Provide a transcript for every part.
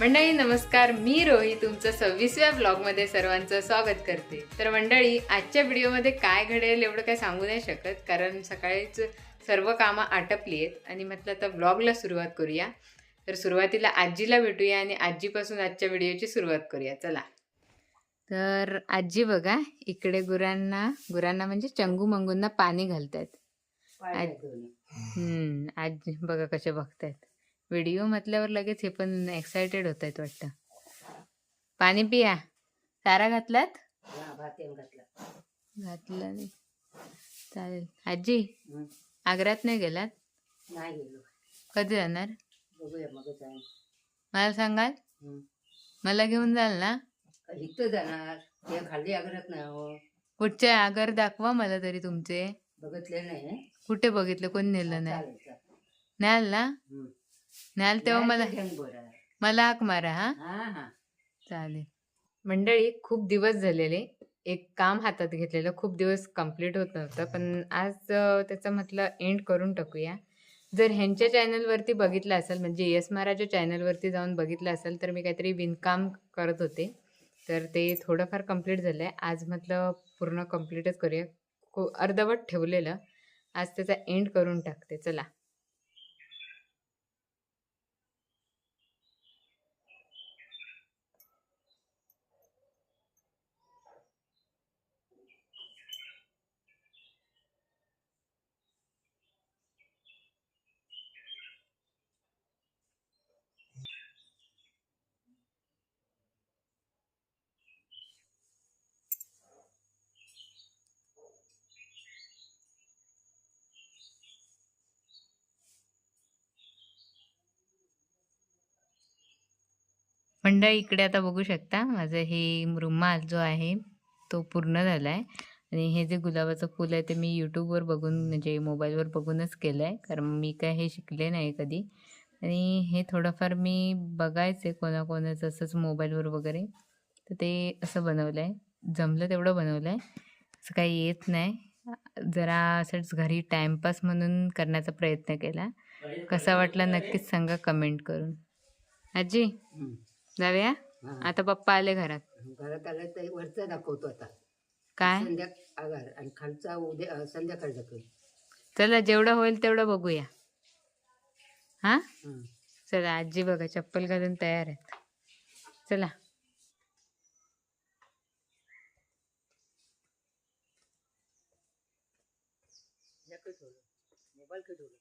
मंडळी नमस्कार. मी रोही तुमचं सव्वीसव्या ब्लॉगमध्ये सर्वांचं स्वागत करते. तर मंडळी आजच्या व्हिडिओमध्ये काय घडेल एवढं काय सांगू नाही शकत कारण सकाळीच सर्व कामं आटपली आहेत आणि म्हटलं तर ब्लॉगला सुरुवात करूया. तर सुरुवातीला आजीला भेटूया आणि आजीपासून आजच्या व्हिडिओची सुरुवात करूया. चला. तर आजी बघा इकडे गुरांना गुरांना म्हणजे चंगू मंगूंना पाणी घालतायत. हम्म आजी बघा कसे बघतायत. व्हिडिओ म्हटल्यावर लगेच हे पण एक्सायटेड होत आहेत वाटतं. पाणी पिया. चारा घातलात? घातला. नाही. चालेल. आजी आग्र्यात नाही गेलात? नाही गेलो. कधी जाणार? मला सांगाल. मला घेऊन जाल ना? इथं जाणार. ते खाली आग्रत नाही हो. कुठचे आगर दाखवा मला तरी तुमचे. बघितले नाही. कुठे बघितलं? कोण नेलं नाही? चालेल. न्याल ना. न्याल तेव्हा मला. मला हाक मारा हा? हा हा. चालेल. मंडळी खूप दिवस झालेले. एक काम हातात घेतलेलं. खूप दिवस कंप्लीट होत नव्हतं पण आज त्याचं म्हटलं एंड करून टाकूया. जर ह्यांच्या चॅनलवरती बघितलं असेल म्हणजे यस महाराजच्या चॅनलवरती जाऊन बघितलं असेल तर मी काहीतरी विणकाम करत होते. तर ते थोडंफार कंप्लीट झालं आहे आज म्हटलं पूर्ण कंप्लीटच करूया. अर्धवट ठेवलेलं. आज त्याचा एंड करून टाकते. चला. मंडळी इकडे आता बघू शकता. माझं हे रुमाल जो आहे तो पूर्ण झाला आहे आणि हे जे गुलाबाचं फुल आहे ते मी यूट्यूबवर बघून म्हणजे मोबाईलवर बघूनच केलं आहे कारण मी काय हे शिकले नाही कधी. आणि हे थोडंफार मी बघायचे कोणाकोणाचं असंच मोबाईलवर वगैरे. तर ते असं बनवलं आहे जमलं तेवढं बनवलं आहे असं काही येत नाही. जरा असंच घरी टाईमपास म्हणून करण्याचा प्रयत्न केला. कसा वाटला नक्कीच सांगा कमेंट करून. आजी? जाऊया? हा. आता पप्पा आले घरात. घरात आलं तर वरचा दाखवतो आता. काय? संध्या आगार आणि खालचा उद्या अं, संध्याकाळी दाखवेल. चला जेवढं होईल तेवढं बघूया. हा? हं. चला आजी बघा चप्पल घालून तयार आहेत. चला? मोबाईल ठेवलं?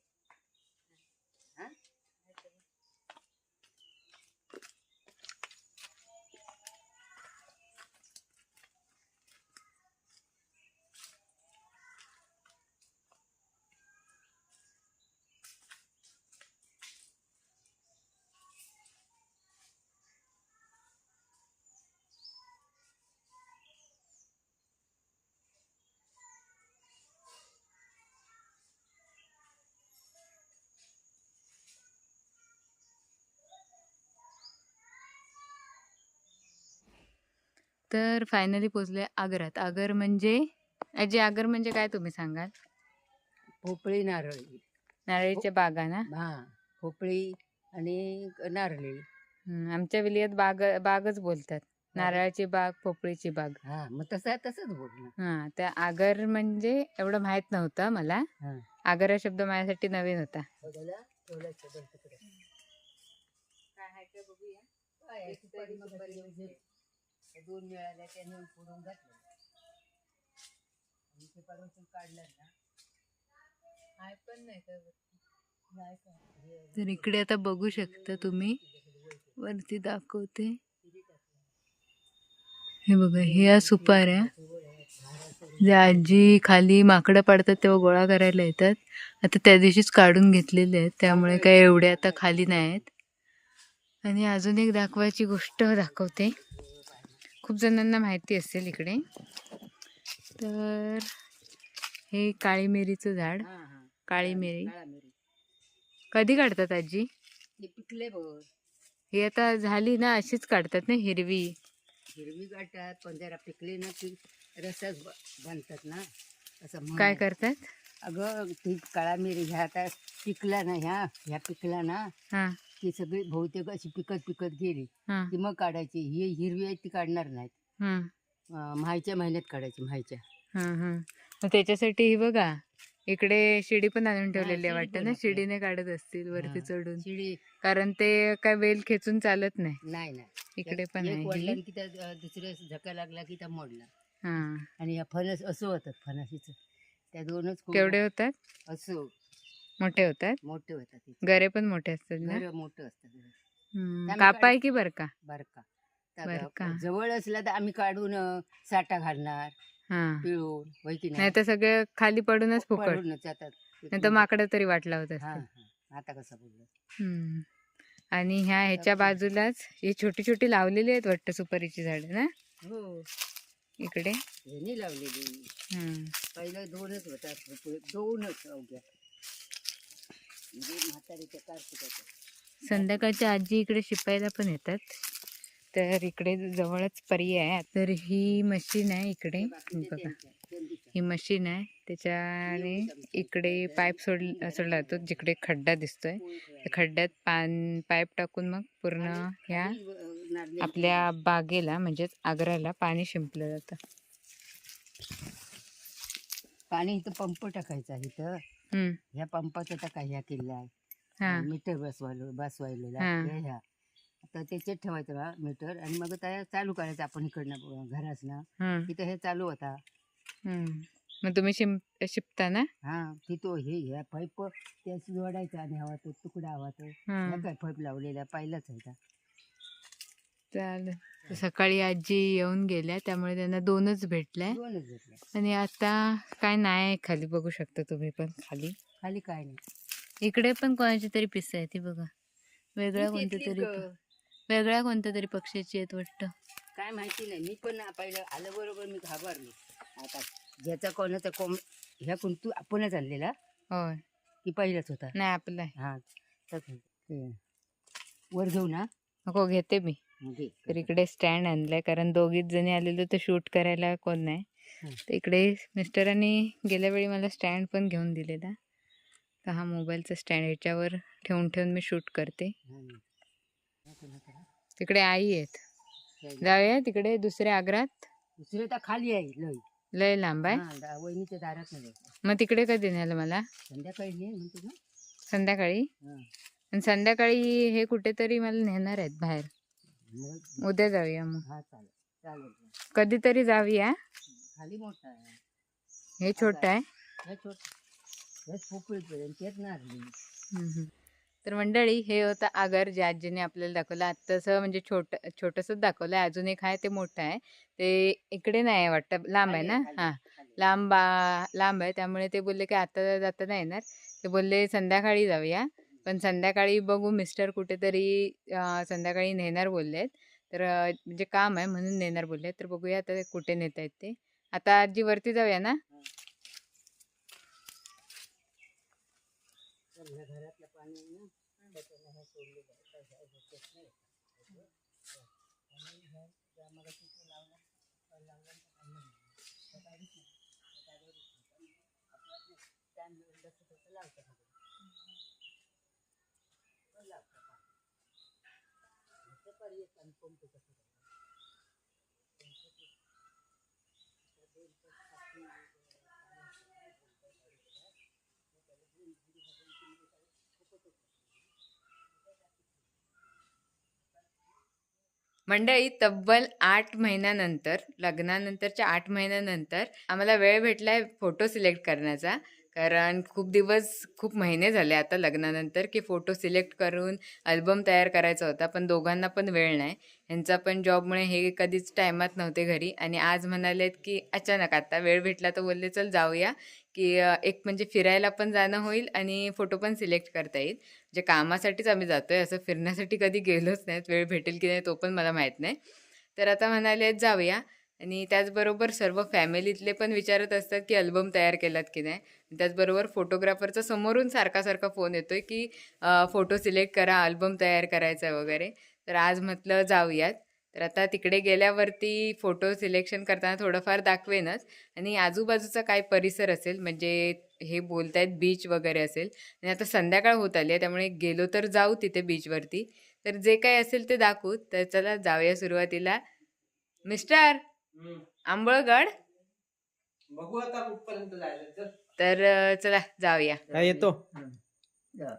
तर फायनली पोचले आगरात. आगर म्हणजे आजी आगर म्हणजे काय तुम्ही सांगाल? भोपळी नारळी. नारळीच्या बागा ना हा भोपळी आणि नारळी. हम्म, आमच्या विलियात बाग बागच बोलतात. नारळाची बाग पोपळीची बाग. हा मग तसं तसंच बोल ना हा त्या आगर म्हणजे एवढं माहीत नव्हतं मला. हा. आगर हा शब्द माझ्यासाठी नवीन होता. बघायला ठेवलं सगळं तिकडे काय आहे, सुपारी सुपारी म्हणजे ते दोन मिळाल्या त्या नेऊन फोडून घातलं. आणि ते काढलं ना. नाही का? हे तर इकडे आता बघू शकता तुम्ही. वरती दाखवते. हे बघा ह्या सुपाऱ्या. जे आजी खाली माकडं पडतात तेव्हा गोळा करायला येतात. आता त्या दिवशीच काढून घेतलेले आहेत. त्यामुळे काय एवढे आता खाली नाही आहेत. आणि अजून एक दाखवायची गोष्ट दाखवते. खूप जणांना माहिती असेल इकडे. तर हे काळी मिरीचं झाड. काळी मिरी. कधी काढतात आजी? हे पिकले बघ ही आता झाली ना अशीच काढतात ना हिरवी. हिरवी गाठतात पण जरा पिकली ना की रसच बांधतात ना. असं काय. करतात? अगं ती काळा मिरी ह्या आता पिकला ना ह्या ह्या पिकला ना. हा. ती सगळी बहुतेक अशी पिकत पिकत गेली. हा. की मग काढायची. ही हिरवी आहे ती काढणार नाहीत. हा. अं, म्हायच्या महिन्यात काढायची म्हायच्या. हा हा. मग त्याच्यासाठी ही बघा इकडे शिडी पण आणून ठेवलेली आहे शिडी वाटतं पण ना? आहे. शिडीने काढत असतील वरती हा. चढून. शिडी. कारण ते काय वेल खेचून चालत नाही. नाही नाही. इकडे पण एक आहे वडला ही. की त्या अं, दुसऱ्या झका लागला की त्या मोडला. हा. आणि या फणस असं होतात फणसीचं. त्या दोनच केवढे होतात? असं. मोठे होतात? मोठे होतात. गरे पण मोठे असतात ना? मोठं असतात हम्म. त्यामुळे कापा आहे काढ- की बरं का? बारका बरं त्या- का? जवळ असला तर आम्ही काढून साठा घालणार हा. पिळून होय की नाही तर सगळे खाली पडूनच फुकट. जातात नाही तर माकडं तरी वाट लावत हा असतात हा. आता कसं बोललं. आणि ह्या ह्याच्या बाजूलाच ही छोटी छोटी लावलेली आहेत वाटतं सुपारीची झाडं ना? हो. इकडे. लावलेली. पहिलं दोनच होतात. दोनच अवघ्या. संध्याकाळच्या आजी इकडे शिपायला पण येतात. तर इकडे जवळच पर्याय आहे. तर ही मशीन आहे इकडे. बघा. ही मशीन आहे. त्याच्याने इकडे पाईप सोड सोडला जातो जिकडे खड्डा दिसतोय. त्या. खड्ड्यात पान पाईप टाकून मग पूर्ण ह्या आपल्या बागेला म्हणजेच आग्राला पाणी शिंपलं जातं. पाणी इथं पंप टाकायचा इथं. हम्म. ह्या पंपाचा टाका ह्या किल्ला आहे. हा. मीटर बसवायला बसवायलेला हा. ह्या ह्या. आता त्याच्यात ठेवायचं बा मीटर. आणि मग त्या चालू करायचं आपण इकडनं घराच ना हम्म. तिथं हे चालू होता. हम्म. मग तुम्ही शिंप शिपता ना? हा. तिथं हे ह्या पाईप त्या जोडायचा आणि हवा तो तुकडा हवा तो. ह्या. काय पाईप लावलेला पहिलाच आहे का? चालेल. सकाळी आजी येऊन गेल्या त्यामुळे त्यांना दोनच भेटल्या. दोनच घेतल्या आणि आता काय नाही खाली बघू शकता तुम्ही पण खाली. खाली काय नाही. इकडे पण कोणाची तरी पिस आहे ती बघा. वेगळ्या कोणत्या तरी. वेगळ्या कोणत्या तरी पक्षाची आहेत वाटतं. काय माहिती नाही मी पण पहिलं आलं बरोबर मी घाबरलो. आता ज्याचा कोणाचा कोंब ह्या कोण तू आपणच आणलेला. होय. की पहिलाच होता. नाही आपलं आहे. हा. तर ते वर जाऊ ना. नको घेते मी. तर इकडे स्टँड आणलाय कारण दोघीच जणी आलेलो तर शूट करायला कोण नाही. तर इकडे मिस्टरांनी गेल्या वेळी मला स्टँड पण घेऊन दिलेला. तर हा मोबाईलचा स्टँड ह्याच्यावर ठेवून ठेवून मी शूट करते. तिकडे आई आहेत. जाऊया तिकडे दुसऱ्या आग्रात. दुसरं तर खाली आहे लय लांब आहे. हा, वहिनीच्या दारात मग तिकडे कधी नेलं मला? संध्याकाळी संध्याकाळी? हा. आणि संध्याकाळी हे कुठेतरी मला नेणार आहेत बाहेर. उद्या जाऊया मग. हा चालेल. चालेल कधीतरी जाऊया. खाली मोठा आहे. हे छोटं आहे. हे छोट. हेच पोपळीत पर्यंत तेच नारली हम्म. तर मंडळी हे होतं आगर जे आजीने आपल्याला दाखवलं. आत्ताचं म्हणजे छोट छोटंसंच दाखवलं आहे. अजून एक आहे ते मोठं आहे. ते इकडे नाही आहे वाटतं. लांब आहे ना? हां. लांब लांब आहे. त्यामुळे ते बोलले की आता जाता नाही येणार. ते बोलले संध्याकाळी जाऊया. पण संध्याकाळी बघू मिस्टर कुठेतरी संध्याकाळी नेणार बोललेत. तर म्हणजे काम आहे म्हणून नेणार बोलले तर बघूया आता कुठे नेत आहेत ते. आता आजी वरती जाऊया ना? घरातलं पाणी आहे ना त्याच्यानं हे सोडलं जातं. काय होतच नाही. आणि हे त्या मगाशी ते लावलं, ते लावलं तर काही नाही. ते काहीच नाही. ते काय गरज नाही. आपलं आपलं stand जसं तसं लावतात मग. पण लावतात पाणी. नुसतं पर्याय आणि पंप कसं करायचं? पंप ते- त्या दोन तास टाकून, मंडळी तब्बल आठ महिन्यानंतर लग्नानंतरच्या आठ महिन्यानंतर आम्हाला वेळ भेटलाय फोटो सिलेक्ट करण्याचा. कारण खूप दिवस खूप महिने झाले आता लग्नानंतर की फोटो सिलेक्ट करून अल्बम तयार करायचा होता पण दोघांना पण वेळ नाही. ह्यांचा पण जॉबमुळे हे कधीच टायमात नव्हते घरी. आणि आज म्हणालेत की अचानक आता वेळ भेटला तर बोलले चल जाऊया. की एक म्हणजे फिरायला पण जाणं होईल आणि फोटो पण सिलेक्ट करता येईल. म्हणजे कामासाठीच आम्ही जातो आहे असं फिरण्यासाठी कधी गेलोच नाहीत. वेळ भेटेल की नाही तो पण मला माहीत नाही. तर आता म्हणाले जाऊया. आणि त्याचबरोबर सर्व फॅमिलीतले पण विचारत असतात की अल्बम तयार केलात की नाही. त्याचबरोबर फोटोग्राफरचा समोरून सारखा सारखा फोन येतोय की फोटो सिलेक्ट करा अल्बम तयार करायचा आहे वगैरे. तर आज म्हटलं जाऊयात. तर आता तिकडे गेल्यावरती फोटो सिलेक्शन करताना थोडंफार दाखवेनच. आणि आजूबाजूचा काय परिसर असेल म्हणजे हे बोलतायत बीच वगैरे असेल. आणि आता संध्याकाळ होत आली आहे त्यामुळे गेलो तर जाऊ तिथे बीचवरती तर जे काही असेल ते दाखवू. तर चला जाऊया सुरुवातीला. मिस्टर! आंबळगड. बघू आता कुठपर्यंत जायला चल. तर चला जाऊया. येतो. जा.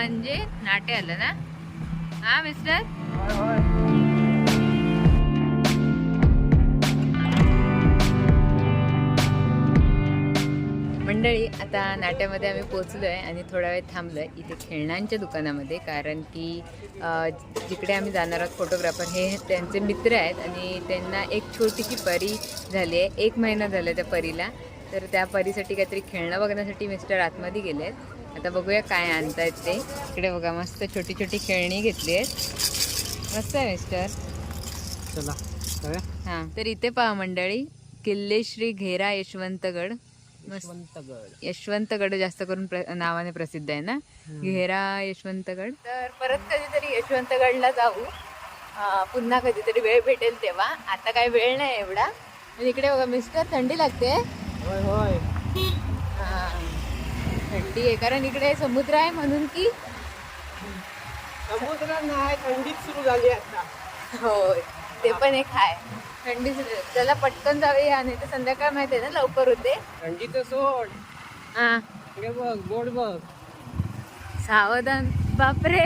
म्हणजे नाटे आलं ना? हा मिस्टर? मंडळी आता नाट्यामध्ये आम्ही पोचलो आहे आणि थोडा वेळ थांबलो आहे इथे खेळण्यांच्या दुकानामध्ये कारण की जिकडे आम्ही जाणार आहोत फोटोग्राफर हे त्यांचे मित्र आहेत आणि त्यांना एक छोटीशी परी झाली आहे. एक महिना झाला त्या परीला. तर त्या परीसाठी काहीतरी खेळणं बघण्यासाठी मिस्टर आतमध्ये गेले आहेत आता बघूया काय आणतायत ते. इकडे बघा मस्त छोटी छोटी खेळणी घेतली आहेत. मस्त आहे मिस्टर. चला. हां तर इथे पहा मंडळी किल्ले श्री घेरा यशवंतगड. मस्त. यशवंतगड. यशवंतगड जास्त करून प्र नावाने प्रसिद्ध आहे ना? घेरा यशवंतगड. तर परत कधीतरी यशवंतगडला जाऊ. पुन्हा कधीतरी वेळ भेटेल तेव्हा. आता काही वेळ नाही एवढा. इकडे बघा मिस्टर थंडी लागते. होय होय. हां. थंडी आहे. कारण इकडे समुद्र आहे म्हणून की समुद्र नाही थंडीच सुरू झाली आता. होय. ते पण एक आहे. थंडी त्याला पटकन जाऊया आणि ते संध्याकाळ माहिती आहे ना लवकर होते. थंडीचं सोड. हां. इकडे बघ बोर्ड बघ. सावधान. बापरे.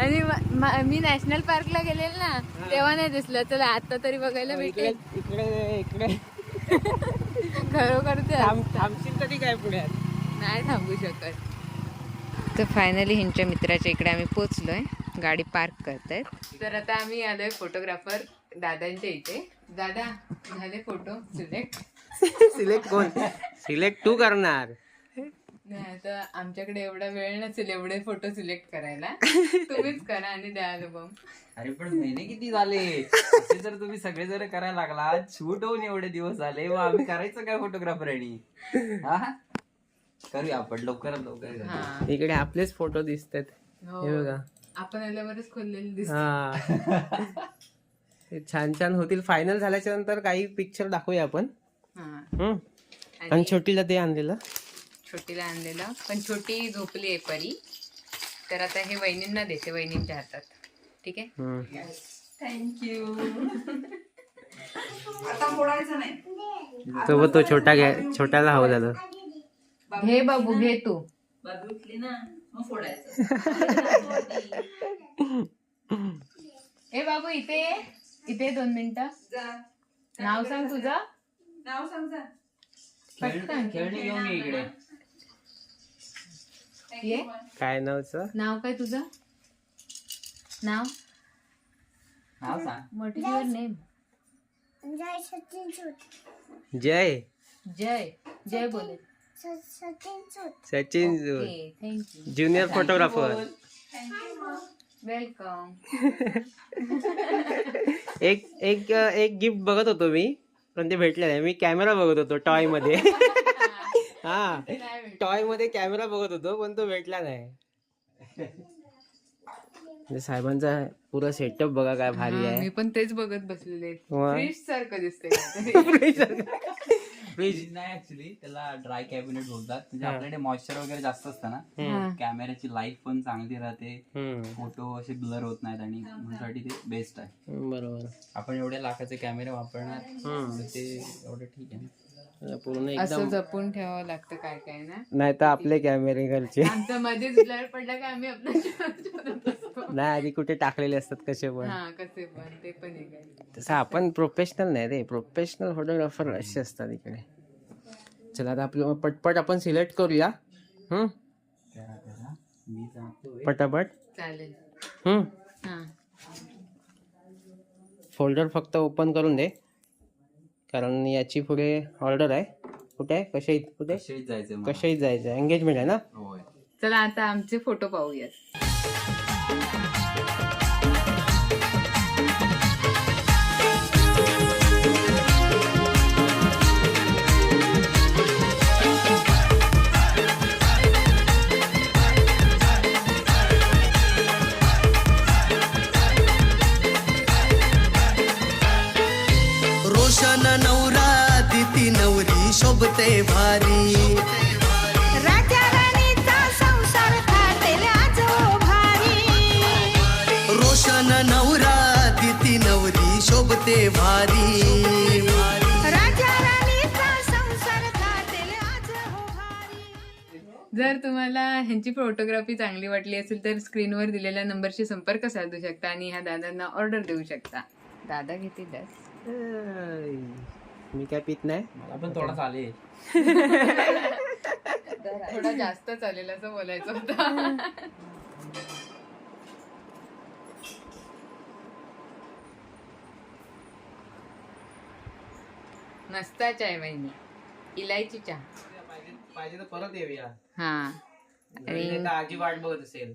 आणि म- नॅशनल पार्कला गेलेल ना तेव्हा नाही दिसलं. चला आता तरी बघायला भेटेल. इकडे इकडे. खरोखर ते थांब थांबशील तरी काय पुण्यात नाही थांबू शकत. तर फायनली ह्यांच्या मित्राच्या इकडे आम्ही पोचलोय. गाडी पार्क करतायत. तर आता आम्ही आलोय फोटोग्राफर दादांच्या इथे. दादा झाले फोटो सिलेक्ट सिलेक्ट कोण? सिलेक्ट तू करणार. नाही आता आमच्याकडे एवढा वेळ नसेल एवढे फोटो सिलेक्ट करायला. तुम्हीच करा आणि द्या अल्बम अरे पण महिने किती झाले? असे जर तुम्ही सगळे जर करायला लागला शूट होऊन एवढे दिवस झाले. मग आम्ही करायचं काय फोटोग्राफर आणि हा? करूया आपण. लवकरात लवकर करूया. हा. इकडे आपलेच फोटो दिसतात. हो. हे बघा. आपण आल्यावरच खोललेलं दिसत हा. छान छान होतील. फायनल झाल्याच्यानंतर काही पिक्चर दाखवूया आपण. हा. हम्म. आणि आणि छोटीला ते आणलेलं. छोटीला आणलेलं. पण छोटी झोपली आहे परी. तर आता हे वहिनींना देते वहिनींच्या हातात. ठीक आहे? हम्म. थँक्यू तो तो छोटा घ्या छोट्याला हवं झालं. घे बाबू घे तू. ए बाबू इथे ये. इथे ये दोन मिनिटं. नाव सांग तुझं. पटकन. खेळणी घेऊन ये इकडे. ये. काय नावचं? नाव काय तुझं? नाव? नाव सांग. What is your name Jay. Jay. Jay बोले. Sachin okay thank you junior photographer welcome एक एक एक गिफ्ट बघत होतो मी. पण ते भेटलं नाही. मी कॅमेरा बघत होतो टॉयमध्ये. हा. टॉयमध्ये कॅमेरा बघत होतो पण तो भेटला नाही. म्हणजे साहेबांचा पुरा सेटअप बघा काय भारी हा, आहे. मी पण तेच बघत बसलेले. फ्रीज सारखं दिसतंय फ्रीज नाही ऍक्च्युली त्याला ड्राय कॅबिनेट बोलतात. म्हणजे हा. आपल्याकडे मॉइश्चर वगैरे जास्त असतं हा. ना कॅमेऱ्याची लाईफ पण चांगली राहते. फोटो असे ब्लर होत नाहीत आणि म्हणून ते बेस्ट आहे. बरोबर. आपण एवढे लाखाचे कॅमेरे वापरणार ते एवढं ठीक आहे ना. पूर्ण असं एकदम जपून ठेवावं लागतं काय काय ना? नाही तर आपले कॅमेरे घरचे. आमचा मध्येच ब्लर पडला का आम्ही आपला शोधत असतो. नाही आधी कुठे टाकलेले असतात कसे पण. हा कसे पण ते पण एक आहे. तसं आपण प्रोफेशनल नाही रे प्रोफेशनल फोटोग्राफर असे असतात इकडे. चला आता आपलं पटपट आपण सिलेक्ट करूया. हम्म पटापट. चालेल. हम्म हा. फोल्डर फक्त ओपन करून दे. कारण याची पुढे ऑर्डर आहे. कुठे आहे? कशाही कुठे कशाही जायचं. कशाही जायचं एंगेजमेंट आहे ना? होय. चला आता आमचे फोटो पाहूयात. नवरा तिथी नवरी शोभते भारी. राजा राणीचा संसार थाटेल आज ओ भारी जर तुम्हाला ह्यांची फोटोग्राफी चांगली वाटली असेल तर स्क्रीनवर दिलेल्या नंबरशी संपर्क साधू शकता आणि ह्या दादांना ऑर्डर देऊ शकता. दादा ऐ, मी काय पित नाही. मला पण थोडा चालेल थोडा जास्त चालेल असं बोलायचं होतं. मस्त चाय वहिनी इलायची चहा. पाहिजे तर परत येऊया. हा. आणि आजी वाट बघत असेल.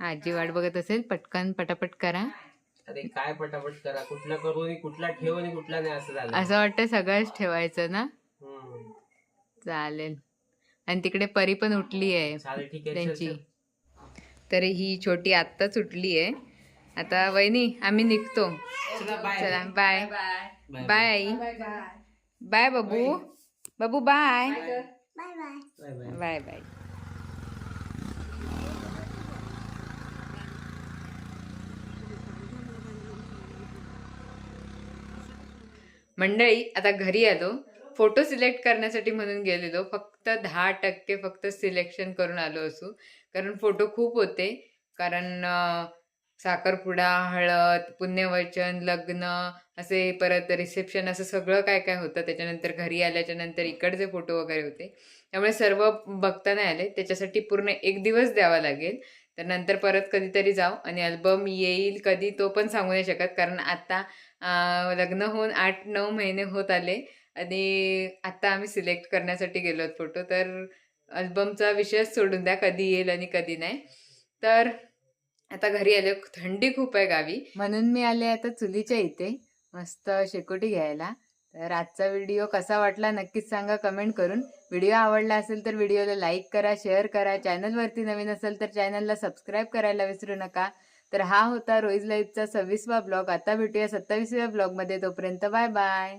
आजी वाट बघत असेल पटकन पटापट करा. अरे काय पटापट करा कुठला करू कुठला ठेव आणि कुठला नाही असं झालं. असं वाटतं सगळंच ठेवायचं ना? हम्म. चालेल. आणि तिकडे परी पण उठली आहे चालेल ठीक आहे त्यांची. तर ही छोटी आत्ताच उठली आहे. आता वहिनी आम्ही निघतो. चल. चला बाय चला बाय बाय बाय आई बाय बाबू बाबू bye bye bye bye bye मंडळी आता घरी आलो. फोटो सिलेक्ट करण्यासाठी म्हणून गेलेलो. फक्त दहा टक्के फक्त सिलेक्शन करून आलो असू. कारण फोटो खूप होते. कारण साखरपुडा हळद पुण्यवचन लग्न असे परत रिसेप्शन असं सगळं काय काय होतं? त्याच्यानंतर घरी आल्याच्यानंतर इकडचे फोटो वगैरे होते. त्यामुळे सर्व बघता नाही आले. त्याच्यासाठी पूर्ण एक दिवस द्यावा लागेल. तर नंतर परत कधीतरी जाऊ आणि अल्बम येईल कधी तो पण सांगू नाही शकत. कारण आत्ता लग्न होऊन आठ नऊ महिने होत आले आणि आत्ता आम्ही सिलेक्ट करण्यासाठी गेलो आहोत फोटो तर अल्बमचा विषयच सोडून द्या. कधी येईल आणि कधी नाही. तर आता घरी आले थंडी खूप आहे गावी. म्हणून मी आले आता चुलीच्या इथे मस्त शेकोटी घ्यायला. तर आजचा व्हिडिओ कसा वाटला नक्कीच सांगा कमेंट करून. व्हिडिओ आवडला असेल तर व्हिडिओला लाईक करा शेअर करा. चॅनलवरती नवीन असेल तर चॅनलला सबस्क्राईब करायला विसरू नका. तर हा होता रोईज लाईफचा सव्वीसवा ब्लॉग. आता भेटूया सत्तावीसव्या ब्लॉगमध्ये. तोपर्यंत बाय बाय.